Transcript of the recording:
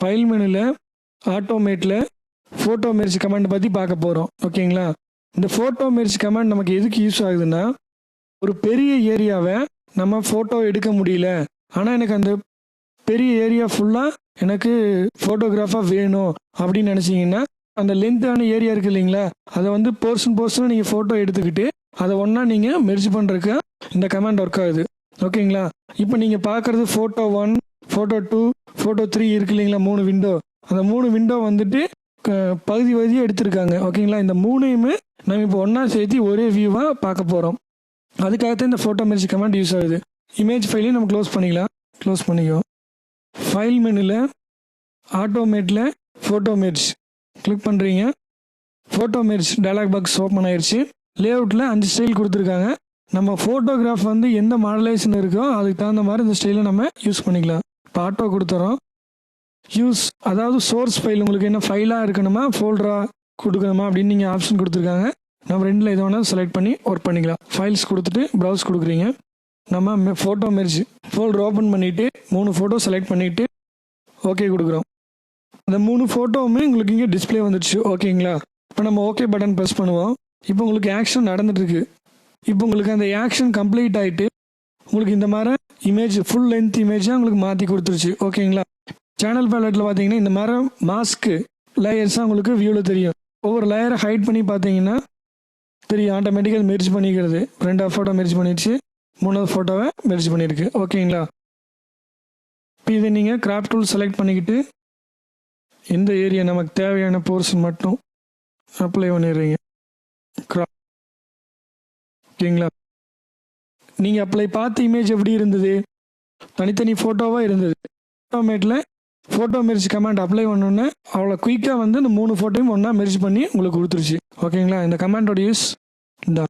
File மெனுவில் ஆட்டோமேட்டில் photo merge command பற்றி பார்க்க போகிறோம் ஓகேங்களா? இந்த ஃபோட்டோ மெர்ஜ் கமாண்ட் நமக்கு எதுக்கு யூஸ் ஆகுதுன்னா ஒரு பெரிய ஏரியாவை நம்ம ஃபோட்டோ எடுக்க முடியல. ஆனால் எனக்கு அந்த பெரிய ஏரியா ஃபுல்லாக எனக்கு ஃபோட்டோகிராஃபாக வேணும் அப்படின்னு நினச்சிங்கன்னா அந்த லென்த்தான ஏரியா இருக்குது இல்லைங்களா? அதை வந்து போர்ஷன் போர்ஷனாக நீங்கள் ஃபோட்டோ எடுத்துக்கிட்டு அதை ஒன்றா நீங்கள் மெர்ஜ் பண்ணுறதுக்கு இந்த கமாண்ட் ஒர்க் ஆகுது. ஓகேங்களா? இப்போ நீங்கள் பார்க்குறது photo one photo two photo three இருக்கு இல்லைங்களா மூணு விண்டோ அந்த மூணு விண்டோ வந்துட்டு க- பகுதி பகுதியாக எடுத்திருக்காங்க. ஓகேங்களா இந்த மூணையுமே நம்ம இப்போ ஒன்றா சேர்த்து ஒரே வியூவாக பார்க்க போகிறோம் அதுக்காகத்தான் இந்த ஃபோட்டோ மெர்ஜ் கமெண்ட் யூஸ் ஆகுது. இமேஜ் ஃபைலையும் நம்ம க்ளோஸ் பண்ணிக்கலாம். க்ளோஸ் பண்ணிக்கோ ஃபைல் மெனுவில் ஆட்டோமேட்டில் ஃபோட்டோ மெர்ஜ் கிளிக் பண்ணுறீங்க photo merge dialog box open ஆயிடுச்சு லேஅவுட்டில் அஞ்சு ஸ்டைல் கொடுத்துருக்காங்க. நம்ம ஃபோட்டோகிராஃப் வந்து எந்த மாடலேஷன் இருக்கோ அதுக்கு தகுந்த மாதிரி இந்த ஸ்டைலை நம்ம யூஸ் பண்ணிக்கலாம். இப்போ ஆட்டோ கொடுத்துறோம். யூஸ் அதாவது சோர்ஸ் ஃபைல் உங்களுக்கு என்ன ஃபைலாக இருக்கணுமா ஃபோல்டராக கொடுக்கணுமா அப்படின்னு நீங்கள் ஆப்ஷன் கொடுத்துருக்காங்க. நம்ம ரெண்டில் எது வேணால் செலக்ட் பண்ணி ஒர்க் பண்ணிக்கலாம். ஃபைல்ஸ் கொடுத்துட்டு ப்ரௌஸ் கொடுக்குறீங்க. நம்ம ஃபோட்டோ மெர்ஜ் ஃபோல்டர் ஓப்பன் பண்ணிவிட்டு மூணு ஃபோட்டோ செலக்ட் பண்ணிவிட்டு ஓகே கொடுக்குறோம். அந்த மூணு ஃபோட்டோவுமே உங்களுக்கு இங்கே டிஸ்ப்ளே வந்துடுச்சு ஓகேங்களா இப்போ நம்ம ஓகே பட்டன் ப்ரெஸ் பண்ணுவோம். இப்போ உங்களுக்கு ஆக்ஷன் நடந்துட்டுருக்கு இப்போ உங்களுக்கு அந்த ஆக்ஷன் கம்ப்ளீட் ஆகிட்டு உங்களுக்கு இந்த மாதிரி இமேஜ் ஃபுல் லென்த் இமேஜாக உங்களுக்கு மாற்றி கொடுத்துருச்சு. ஓகேங்களா சேனல் பேலட்டில் பார்த்தீங்கன்னா இந்த மாதிரி மாஸ்க்கு லேயர்ஸாக உங்களுக்கு வியூவில் தெரியும். ஒவ்வொரு லேயரை ஹைட் பண்ணி பார்த்தீங்கன்னா தெரியும். ஆட்டோமேட்டிக்காக மெர்ஜ் பண்ணிக்கிறது. ரெண்டாவது ஃபோட்டோ மெர்ஜ் பண்ணிடுச்சு. மூணாவது ஃபோட்டோவை மெர்ஜ் பண்ணியிருக்கு ஓகேங்களா இப்போ இதை நீங்கள் கிராப் டூல் செலக்ட் பண்ணிக்கிட்டு எந்த ஏரியா நமக்கு தேவையான போர்ஷன் மட்டும் அப்ளை பண்ணிடுறீங்க. Crop. ஓகேங்களா நீங்கள் அப்ளை பார்த்த இமேஜ் எப்படி இருந்தது? தனித்தனி ஃபோட்டோவாக இருந்தது. ஃபோட்டோமேட்டில் ஃபோட்டோ மெர்ஜ் கமாண்ட் அப்ளை பண்ணோன்னே அவ்வளோ குயிக்காக வந்து இந்த மூணு ஃபோட்டோயும் ஒன்றா மெர்ஜ் பண்ணி உங்களுக்கு கொடுத்துருச்சு. ஓகேங்களா இந்த கமாண்டோட யூஸ் இந்த